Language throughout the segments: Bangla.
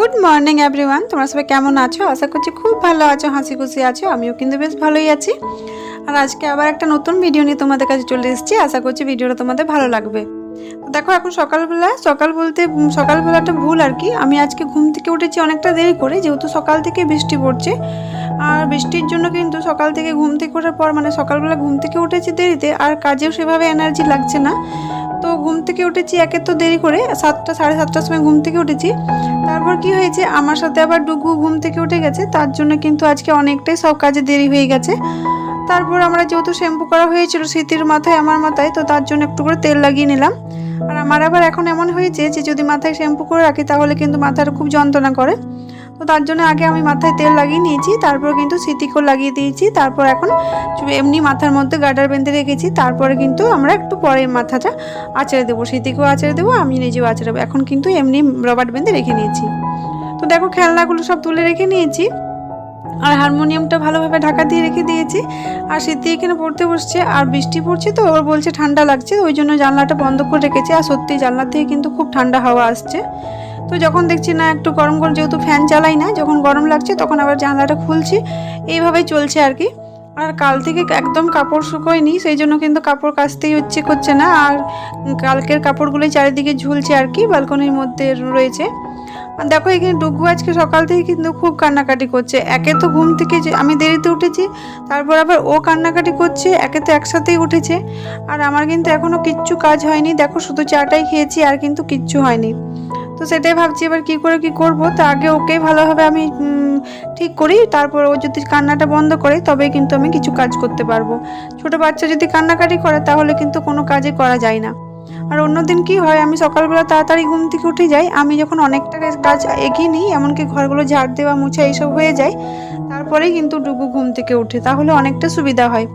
গুড মর্নিং এভরিওয়ান তোমরা সবাই কেমন আছো? আশা করছি খুব ভালো আছো হাসি খুশি আছো। আমিও কিন্তু বেশ ভালোই আছি। আর আজকে আবার একটা নতুন ভিডিও নিয়ে তোমাদের কাছে চলে এসেছি। আশা করছি ভিডিওটা তোমাদের ভালো লাগবে। দেখো, এখন সকালবেলা, সকাল বলতে সকালবেলাটা ভুল আর কি। আমি আজকে ঘুম থেকে উঠেছি অনেকটা দেরি করে, যেহেতু সকাল থেকে বৃষ্টি পড়ছে। আর বৃষ্টির জন্য কিন্তু সকাল থেকে ঘুম থেকে ওঠার পর মানে সকালবেলা ঘুম থেকে উঠেছি দেরিতে, আর কাজেও সেভাবে এনার্জি লাগছে না। তো ঘুম থেকে উঠেছি একে তো দেরি করে, সাতটা, সাড়ে সাতটার সময় ঘুম থেকে উঠেছি। তারপর কি হয়েছে, আমার সাথে আবার ডুগু ঘুম থেকে উঠে গেছে, তার জন্য কিন্তু আজকে অনেকটাই সব কাজে দেরি হয়ে গেছে। তারপর আমরা যেহেতু শ্যাম্পু করা হয়েছিল শীতের মাথায়, আমার মাথায়, তো তার জন্য একটু করে তেল লাগিয়ে নিলাম। আর আমার আবার এখন এমন হয়েছে যে যদি মাথায় শ্যাম্পু করে রাখি, তাহলে কিন্তু মাথার খুব যন্ত্রণা করে। তো তার জন্য আগে আমি মাথায় তেল লাগিয়ে নিয়েছি, তারপর কিন্তু সিটিকও লাগিয়ে দিয়েছি, তারপর এখন এমনি মাথার মধ্যে গার্ডার বেঁধে রেখেছি, তারপরে কিন্তু আমরা একটু পরে মাথাটা আঁচড়ে দেবো, সিটিকেও আঁচড়ে দেবো, আমি নিজেও আঁচড়াবো এখন কিন্তু এমনি রবার বেঁধে রেখে নিয়েছি। তো দেখো খেলনাগুলো সব তুলে রেখে নিয়েছি, আর হারমোনিয়ামটা ভালোভাবে ঢাকা দিয়ে রেখে দিয়েছি, আর স্মৃতি এখানে পড়তে বসছে, আর বৃষ্টি পড়ছে তো, ওর বলছে ঠান্ডা লাগছে, ওই জন্য জানলাটা বন্ধ করে রেখেছে, আর সত্যি জানলা থেকে কিন্তু খুব ঠান্ডা হাওয়া আসছে। তো যখন দেখছি না, একটু গরম গরম যেহেতু ফ্যান চালাই না, যখন গরম লাগছে তখন আবার জানলাটা খুলছি। এইভাবেই চলছে আর কি। আর কাল থেকে একদম কাপড় শুকোয়নি, সেই জন্য কিন্তু কাপড় কাচতেই হচ্ছে করছে না। আর কালকের কাপড়গুলোই চারিদিকে ঝুলছে আর কি ব্যালকনির মধ্যে রয়েছে। আর দেখো, এখানে ডুগু আজকে সকাল থেকে কিন্তু খুব কান্নাকাটি করছে। একে তো ঘুম থেকে যে, আমি দেরিতে উঠেছি, তারপর আবার ও কান্নাকাটি করছে, একে তো একসাথেই উঠেছে। আর আমার কিন্তু এখনও কিচ্ছু কাজ হয়নি। দেখো, শুধু চাটাই খেয়েছি, আর কিন্তু কিচ্ছু হয়নি। তো সেটাই ভাবছি এবার কি করে কি করব? তা আগে ওকে ভালোভাবে আমি ঠিক করি। তারপর ও যদি কান্নাটা বন্ধ করে তবে কিন্তু আমি কিছু কাজ করতে পারব। ছোট বাচ্চা যদি কান্নাকাটি করে, তাহলে কিন্তু কোনো কাজই করা যায় না। আর অন্যদিন কি হয়, আমি সকালবেলা তাড়াতাড়ি ঘুম থেকে উঠে যাই। আমি যখন অনেকটা কাজ এগিয়ে নিই, এমনকি ঘরগুলো ঝাড় দেওয়া, মুছা, এইসব হয়ে যায়, তারপরেই কিন্তু ডুবু ঘুম থেকে ওঠে তাহলে অনেকটা সুবিধা হয়।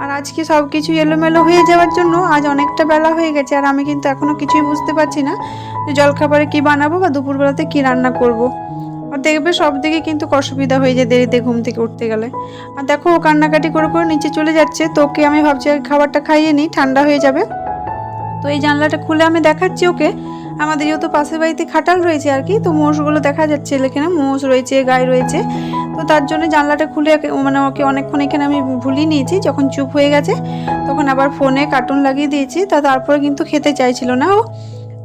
আর আজকে সব কিছু এলোমেলো হয়ে যাওয়ার জন্য আজ অনেকটা বেলা হয়ে গেছে, আর আমি কিন্তু এখনও কিছুই বুঝতে পারছি না যে জলখাবারে কি বানাবো বা দুপুরবেলাতে কি রান্না করব। আর দেখবে সব দিকে কিন্তু অসুবিধা হয়ে যায় দেরিতে ঘুম থেকে উঠতে গেলে। আর দেখো ও কান্নাকাটি করে করে নিচে চলে যাচ্ছে তো ওকে আমি ভাবছি খাবারটা খাইয়ে নিই, ঠান্ডা হয়ে যাবে। তো এই জানলাটা খুলে আমি দেখাচ্ছি ওকে। আমাদের যেহেতু পাশের বাড়িতে খাটাল রয়েছে আর কি, তো মোষগুলো দেখা যাচ্ছে এখানে মোষ রয়েছে গায়ে রয়েছে। তো তার জন্য জানলাটা খুলে মানে ওকে অনেকক্ষণ এখানে আমি ভুলিয়ে নিয়েছি, যখন চুপ হয়ে গেছে, তখন আবার ফোনে কার্টুন লাগিয়ে দিয়েছি, তা তারপরে কিন্তু খেতে চাইছিল না ও।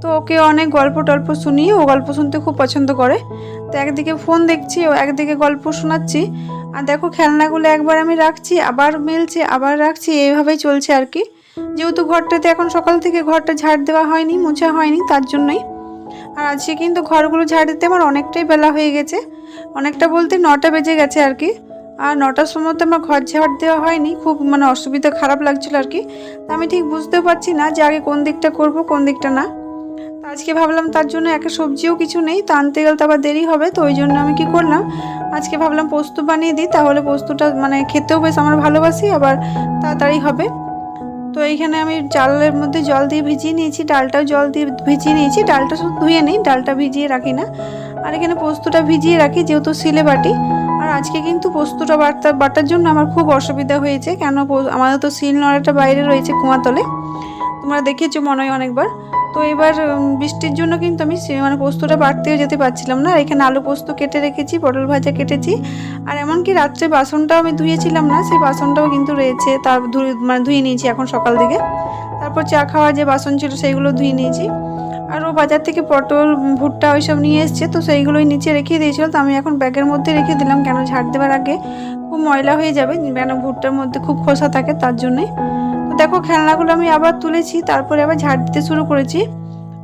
তো ওকে অনেক গল্প টল্প শুনিয়ে, ও গল্প শুনতে খুব পছন্দ করে। তো একদিকে ফোন দেখছি, ও একদিকে গল্প শোনাচ্ছি। আর দেখো খেলনাগুলো একবার আমি রাখছি, আবার মেলছে, আবার রাখছি, এইভাবেই চলছে আর কি। যেহেতু ঘরটাতে এখন সকাল থেকে ঘরটা ঝাড় দেওয়া হয়নি, মোছা হয়নি, তার জন্যই। আর আজকে কিন্তু ঘরগুলো ঝাড় দিতে আমার অনেকটাই বেলা হয়ে গেছে। অনেকটা বলতে নটা বেজে গেছে আর কি। আর নটার সময় তো আমার ঘর ঝাড় দেওয়া হয়নি, খুব মানে অসুবিধা খারাপ লাগছিল আর কি। তা আমি ঠিক বুঝতে পারছি না যে আগে কোন দিকটা করব, কোন দিকটা না। আজকে ভাবলাম তার জন্য একটা সবজিও কিছু নেই, তো আনতে গেলে তো আবার দেরি হবে, তো ওই জন্য আমি কি করলাম, আজকে ভাবলাম পোস্ত বানিয়ে দিই, তাহলে পোস্তটা মানে খেতেও বেশ আমার ভালোবাসি, আবার তাড়াতাড়ি হবে। তো এইখানে আমি চালের মধ্যে জল দিয়ে ভিজিয়ে নিয়েছি, ডালটাও জল দিয়ে ভিজিয়ে নিয়েছি, ডালটা শুধু ধুয়ে নিই, ডালটা ভিজিয়ে রাখি না। আর এখানে পোস্তটা ভিজিয়ে রাখি যেহেতু সিলে বাটি। আর আজকে কিন্তু পোস্তটা বাটা বাটার জন্য আমার খুব অসুবিধা হয়েছে, কেন আমাদের তো শিল নড়াটা বাইরে রয়েছে কুঁয়াতলে তোমরা দেখেছ মনে হয় অনেকবার। তো এবার বৃষ্টির জন্য কিন্তু আমি মানে পোস্তটা বাড়তেও যেতে পারছিলাম না। এখানে আলু পোস্ত কেটে রেখেছি, পটল ভাজা কেটেছি। আর এমনকি রাত্রে বাসনটাও আমি ধুয়েছিলাম না, সেই বাসনটাও কিন্তু রয়েছে। তার মানে ধুয়ে নিয়েছি এখন সকাল থেকে। তারপর চা খাওয়া যে বাসন ছিল সেইগুলো ধুয়ে নিয়েছি। আর ও বাজার থেকে পটল ভুট্টা ওইসব নিয়ে এসছে, তো সেইগুলোই নিচে রেখে দিয়েছিল। তো আমি এখন ব্যাগের মধ্যে রেখে দিলাম, কেন ঝাড় দেওয়ার আগে। খুব ময়লা হয়ে যাবে কেন ভুট্টার মধ্যে খুব খোসা থাকে তার জন্যে। দেখো, খেলনাগুলো আমি আবার তুলেছি, তারপরে আবার ঝাড় দিতে শুরু করেছি।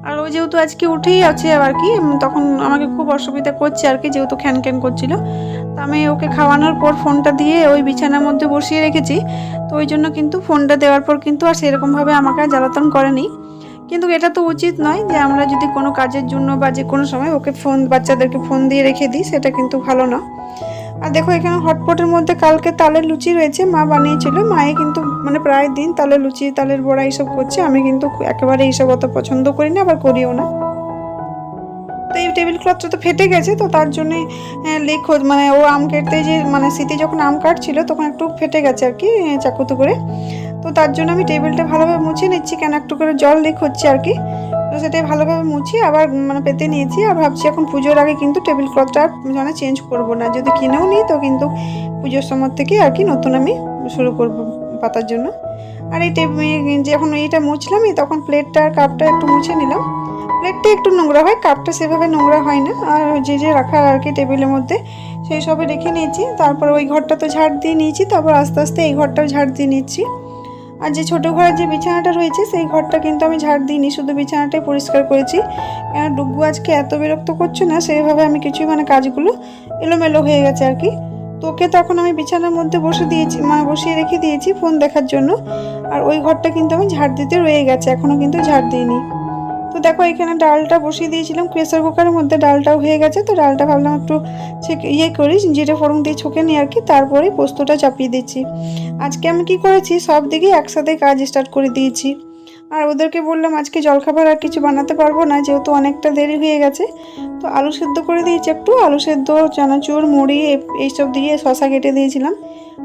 আর ও যেহেতু আজকে উঠেই আছে আবার কি তখন আমাকে খুব অসুবিধা করছে আর কি, যেহেতু খ্যান খ্যান করছিল। তো আমি ওকে খাওয়ানোর পর ফোনটা দিয়ে ওই বিছানার মধ্যে বসিয়ে রেখেছি। তো ওই জন্য কিন্তু ফোনটা দেওয়ার পর কিন্তু আর সেরকমভাবে আমাকে আর জ্বালাতন করেনি। কিন্তু এটা তো উচিত নয় যে আমরা যদি কোনো কাজের জন্য বা যে কোনো সময় ওকে ফোন, বাচ্চাদেরকে ফোন দিয়ে রেখে দিই, সেটা কিন্তু ভালো না। আর দেখো এখানে হটপটের মধ্যে কালকে তালের লুচি রয়েছে, মা বানিয়েছিল। মায়ে কিন্তু মানে প্রায় দিন তালের লুচি, তালের বড়া এইসব করছে। আমি কিন্তু একেবারে এইসব অত পছন্দ করি না, আবার করিও না। তো এই টেবিল ক্লথটা তো ফেটে গেছে, তো তার জন্যে লেখো মানে ও আম কাটতে যে মানে স্মৃতি যখন আম কাটছিল, তখন একটু ফেটে গেছে আর কি চাকুতো করে। তো তার জন্য আমি টেবিলটা ভালোভাবে মুছে নিচ্ছি, কেন একটু করে জল লিক হচ্ছে আর কি। তো সেটাই ভালোভাবে মুছি, আবার মানে পেতে নিয়েছি। আর ভাবছি এখন পুজোর আগে কিন্তু টেবিল ক্লথটা মানে চেঞ্জ করব না। যদি কিনেও নিই, তো কিন্তু পুজোর সময় থেকে আর কি নতুন আমি শুরু করব পাতার জন্য। আর এই যখন এইটা মুছলামই, তখন প্লেটটা আর কাপটা একটু মুছে নিলাম। প্লেটটা একটু নোংরা হয় কাপটা সেভাবে নোংরা হয় না। আর যে যে রাখা আর কি টেবিলের মধ্যে, সেই সবে রেখে নিয়েছি। তারপর ওই ঘরটা তো ঝাড় দিয়ে নিয়েছি, তারপর আস্তে আস্তে এই ঘরটাও ঝাড় দিয়ে নিচ্ছি। আর যে ছোটো ঘরের যে বিছানাটা রয়েছে, সেই ঘরটা কিন্তু আমি ঝাড় দিইনি, শুধু বিছানাটাই পরিষ্কার করেছি। কেন ডুগু আজকে এত বিরক্ত করছে না সেইভাবে আমি কিছুই মানে কাজগুলো এলোমেলো হয়ে গেছে আর কি। তোকে তখন আমি বিছানার মধ্যে বসে দিয়েছি মানে বসিয়ে রেখে দিয়েছি ফোন দেখার জন্য। আর ওই ঘরটা কিন্তু আমি ঝাড় দিতে রয়ে গেছে এখনও কিন্তু ঝাড় দিইনি। তো দেখো, এখানে ডালটা বসিয়ে দিয়েছিলাম প্রেসার কুকারের মধ্যে, ডালটাও হয়ে গেছে। তো ডালটা ভাবলাম একটু ইয়ে করি, জিরে ফোড়ন দিয়ে ছোকে নিই আর কি, তারপরে পোস্তটা চাপিয়ে দিচ্ছি। আজকে আমি কি করেছি, সব দিকে একসাথে কাজ স্টার্ট করে দিয়েছি। আর ওদেরকে বললাম, আজকে জলখাবার আর কিছু বানাতে পারব না, যেহেতু অনেকটা দেরি হয়ে গেছে। তো আলু সেদ্ধ করে দিয়েছি একটু, আলু সেদ্ধ, চানাচুর, মুড়ি এইসব দিয়ে শশা কেটে দিয়েছিলাম।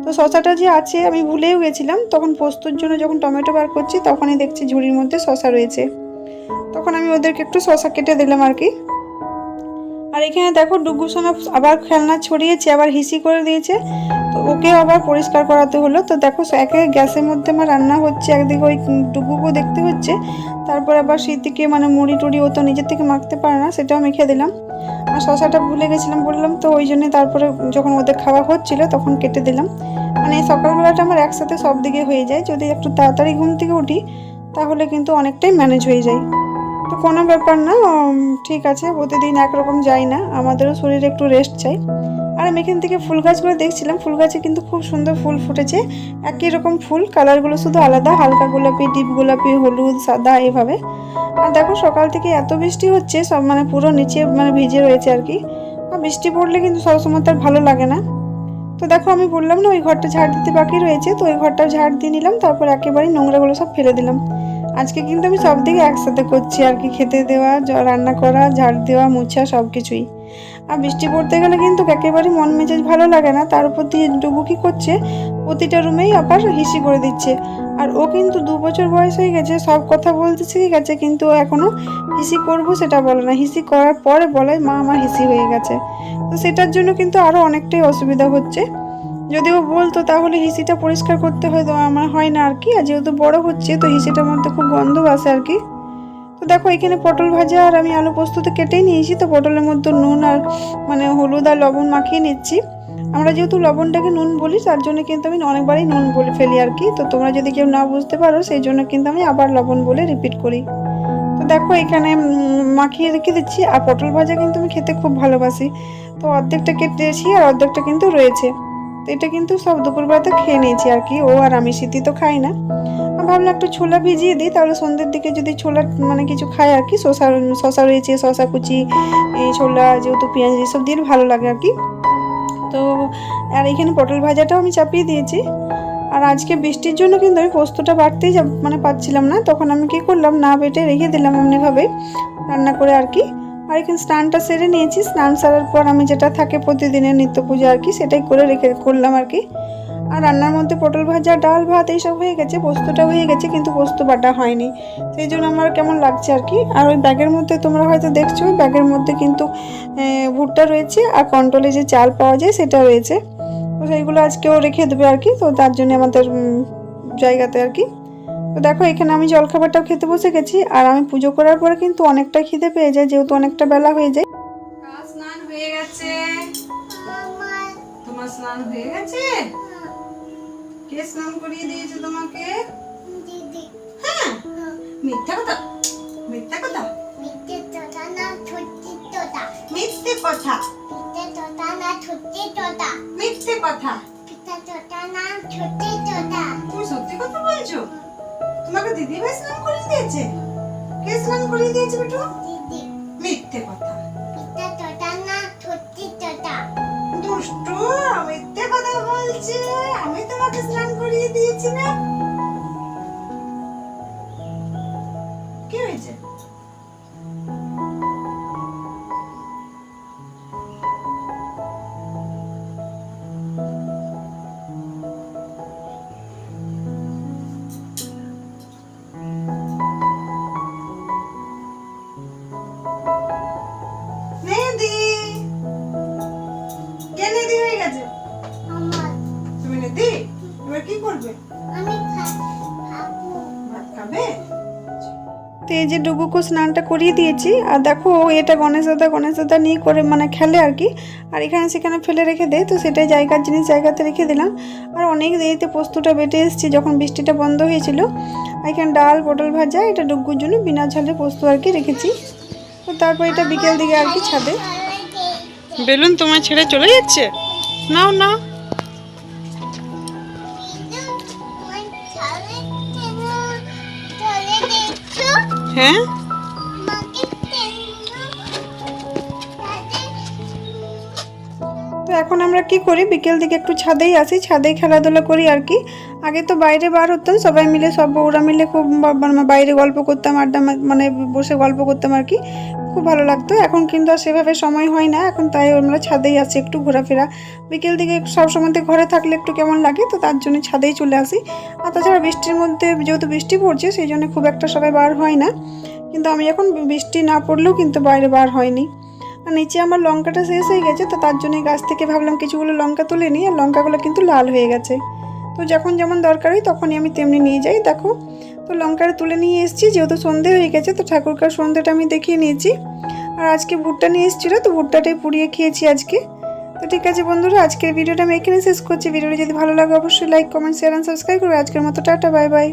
তো শশাটা যে আছে, আমি ভুলেও গেছিলাম, তখন পোস্তর জন্য যখন টমেটো বার করছি, তখনই দেখছি ঝুড়ির মধ্যে শশা রয়েছে। তখন আমি ওদেরকে একটু শশা কেটে দিলাম আর কি। আর এখানে দেখো ডুগু আবার খেলনা ছড়িয়েছে, আবার হিসি করে দিয়েছে। তো ওকে আবার পরিষ্কার করাতে হলো। তো দেখো একে গ্যাসের মধ্যে আমার রান্না হচ্ছে, একদিকে ওই ডুগুকেও দেখতে হচ্ছে। তারপর আবার শীতদিকে মানে মুড়ি টুড়ি ও তো নিজের থেকে মাখতে পারে না, সেটাও মেখে দিলাম। আর শশাটা ভুলে গেছিলাম, বললাম তো ওই জন্যে তারপরে যখন ওদের খাওয়া হচ্ছিল তখন কেটে দিলাম। মানে সকালবেলাটা আমার একসাথে সব দিকে হয়ে যায়। যদি একটু তাড়াতাড়ি ঘুম থেকে উঠি তাহলে কিন্তু অনেকটাই ম্যানেজ হয়ে যায়। তো কোনো ব্যাপার না ঠিক আছে, প্রতিদিন একরকম যাই না, আমাদেরও শরীরে একটু রেস্ট চাই। আর আমি এখান থেকে ফুল গাছগুলো দেখছিলাম, ফুল গাছে কিন্তু খুব সুন্দর ফুল ফুটেছে। একই রকম ফুল কালারগুলো শুধু আলাদা, হালকা গোলাপি ডিপ গোলাপি, হলুদ, সাদা এভাবে। আর দেখো সকাল থেকে এত বৃষ্টি হচ্ছে, সব মানে পুরো নিচে মানে ভিজে রয়েছে আর কি। আর বৃষ্টি পড়লে কিন্তু সবসময় তার ভালো লাগে না। তো দেখো আমি বললাম না, ওই ঘরটা ঝাড় দিতে বাকি রয়েছে, তো ওই ঘরটা ঝাড় দিয়ে নিলাম, তারপর একেবারেই নোংরাগুলো সব ফেলে দিলাম। আজকে কিন্তু আমি সব দিকে একসাথে করছি, আর কি খেতে দেওয়া রান্না করা, ঝাড় দেওয়া, মোছা সব কিছুই আর বৃষ্টি পড়তে গেলে কিন্তু একেবারেই মন মেজাজ ভালো লাগে না, তার উপর দিয়ে ডুবু কি করছে? প্রতিটা রুমেই আবার হিসি করে দিচ্ছে। আর ও কিন্তু দু বছর বয়স হয়ে গেছে, সব কথা বলতে শিখে গেছে, কিন্তু ও এখনও হিসি করব সেটা বলে না। হিসি করার পরে বলে, মা, আমার হিসি হয়ে গেছে। তো সেটার জন্য কিন্তু আরও অনেকটাই অসুবিধা হচ্ছে। যদি ও বলতো, তাহলে হিসিটা পরিষ্কার করতে হয়তো আমার হয় না আর কি। আর যেহেতু বড় হচ্ছে, তো হিসিটার মধ্যে খুব গন্ধ আসে আর কি। তো দেখো, এখানে পটল ভাজা আর আমি আলু পোস্ত তো কেটেই নিয়েছি, তো পটলের মধ্যে নুন আর মানে হলুদ আর লবণ মাখিয়ে নিচ্ছি। আমরা যেহেতু লবণটাকে নুন বলি, তার জন্য কিন্তু আমি অনেকবারই নুন বলে ফেলি আর কি। তো তোমরা যদি কেউ না বুঝতে পারো, সেই জন্য কিন্তু আমি আবার লবণ বলে রিপিট করি। তো দেখো, এখানে মাখিয়ে রেখে দিচ্ছি। আর পটল ভাজা কিন্তু আমি খেতে খুব ভালোবাসি। তো অর্ধেকটা কেটেছি আর অর্ধেকটা কিন্তু রয়েছে। তো এটা কিন্তু সব দুপুরবেলাতে খেয়ে নিয়েছি আর কি। ও আর আমি শীতি তো খাই না। ভাবলাম একটু ছোলা ভিজিয়ে দিই, তাহলে সন্ধ্যের দিকে যদি ছোলা মানে কিছু খায় আর কি শশা শশা রয়েছে শশা কুচি, এই ছোলা, যেহেতু পেঁয়াজ এসব দিয়ে ভালো লাগে আর কি। তো আর এখানে পটল ভাজাটাও আমি চাপিয়ে দিয়েছি। আর আজকে বৃষ্টির জন্য কিন্তু আমি পোস্তটা বাড়তেই মানে পাচ্ছিলাম না। তখন আমি কি করলাম, না বেটে রেখে দিলাম এমনিভাবে রান্না করে আর কি। আর এখানে স্নানটা সেরে নিয়েছি। স্নান সারার পর আমি যেটা থাকে প্রতিদিনের নিত্য পূজা আর কি, সেটাই করে রেখে করলাম আর কি। আর রান্নার মধ্যে পটল ভাজা, ডাল ভাত এইসব হয়ে গেছে, পোস্তটা হয়ে গেছে, কিন্তু পোস্ত বাটা হয়নি। সেই জন্য আমার কেমন লাগছে আর কি। আর ওই ব্যাগের মধ্যে তোমরা হয়তো দেখছ ব্যাগের মধ্যে কিন্তু ভুট্টা রয়েছে আর কন্ট্রোলে যে চাল পাওয়া যায় সেটা রয়েছে। তো সেইগুলো আজকেও রেখে দেবে আর কি। তো তার জন্য আমাদের জায়গাতে আর কি তো দেখো এখানে আমি জলখাবারটাও খেতে বসে গেছি আর আমি পুজো করার পরে কিন্তু অনেকটা খিদে পেয়ে যায় যেহেতু অনেকটা বেলা হয়ে যায়। স্নান হয়ে গেছে? তোমার স্নান হয়ে গেছে? কে স্নান করিয়ে দিয়েছে তোমাকে? হ্যাঁ মিথ্যা কথা মিথ্যা কথা। মিথ্যে কথা মিথ্যে কথা। সত্যি কথা বলছো? তোমাকে দিদি ভাই স্নান করিয়ে দিয়েছে? কে স্নান করিয়ে দিয়েছে বেটু? মিথ্যে কথা। দুষ্টু মিথ্যে কথা বলছে। আমি তোমাকে স্নান করিয়ে দিয়েছি না। এই যে ডুগুকে স্নানটা করিয়ে দিয়েছি। আর দেখো এটা গণেশ দাদা গণেশ দাদা নিয়ে করে মানে খেলে আর কি। আর এখানে সেখানে ফেলে রেখে দেয় তো সেটাই জায়গার জিনিস জায়গাতে রেখে দিলাম। আর অনেক দেরিতে পোস্তটা বেটে এসেছি যখন বৃষ্টিটা বন্ধ হয়েছিল। এখানে ডাল, পটল ভাজা, এটা ডুগুর জন্য বিনা ঝালে পোস্ত আর কি রেখেছি। তো তারপর এটা বিকেল দিকে আর কি ছাদে। বেলুন তোমার ছেড়ে চলে যাচ্ছে? নাও নাও। হ্যাঁ তো এখন আমরা কি করি? বিকেল দিকে একটু ছাদেই আসি ছাদেই খেলাধুলা করি আর কি। আগে তো বাইরে বার হতাম, সবাই মিলে সব ওরা মিলে খুব মানে বাইরে গল্প করতাম, আড্ডা মানে বসে গল্প করতাম আর কি। খুব ভালো লাগতো। এখন কিন্তু আর সেভাবে সময় হয় না, এখন তাই আমরা ছাদেই আসি একটু ঘোরাফেরা। বিকেল দিকে সব সময় ঘরে থাকলে একটু কেমন লাগে, তো তার জন্য ছাদেই চলে আসি। আর তাছাড়া বৃষ্টির মধ্যে যেহেতু বৃষ্টি পড়ছে, সেই জন্য খুব একটা সবাই বার হয় না। কিন্তু আমি এখন বৃষ্টি না পড়লেও কিন্তু বাইরে বার হয়নি। নিচে আমার লঙ্কাটা শেষ হয়ে গেছে, তো তার জন্য গাছ থেকে ভাবলাম কিছুগুলো লঙ্কা তুলে নিই, আর লঙ্কাগুলো কিন্তু লাল হয়ে গেছে। তো যখন যেমন দরকার হয় তখনই আমি তেমনি নিয়ে যাই, দেখো। তো লঙ্কাটা তুলে নিয়ে এসেছি, যেহেতু সন্ধে হয়ে গেছে, তো ঠাকুরকার সন্ধেটা আমি দেখিয়ে নিয়েছি। আর আজকে ভুট্টা নিয়ে এসেছিল, তো ভুট্টাটাই পুড়িয়ে খেয়েছি আজকে। তো ঠিক আছে বন্ধুরা, আজকের ভিডিওটা আমি এখানে শেষ করছি। ভিডিওটা যদি ভালো লাগে অবশ্যই like comment share and subscribe করবে। আজকের মতো টাটা বাই বাই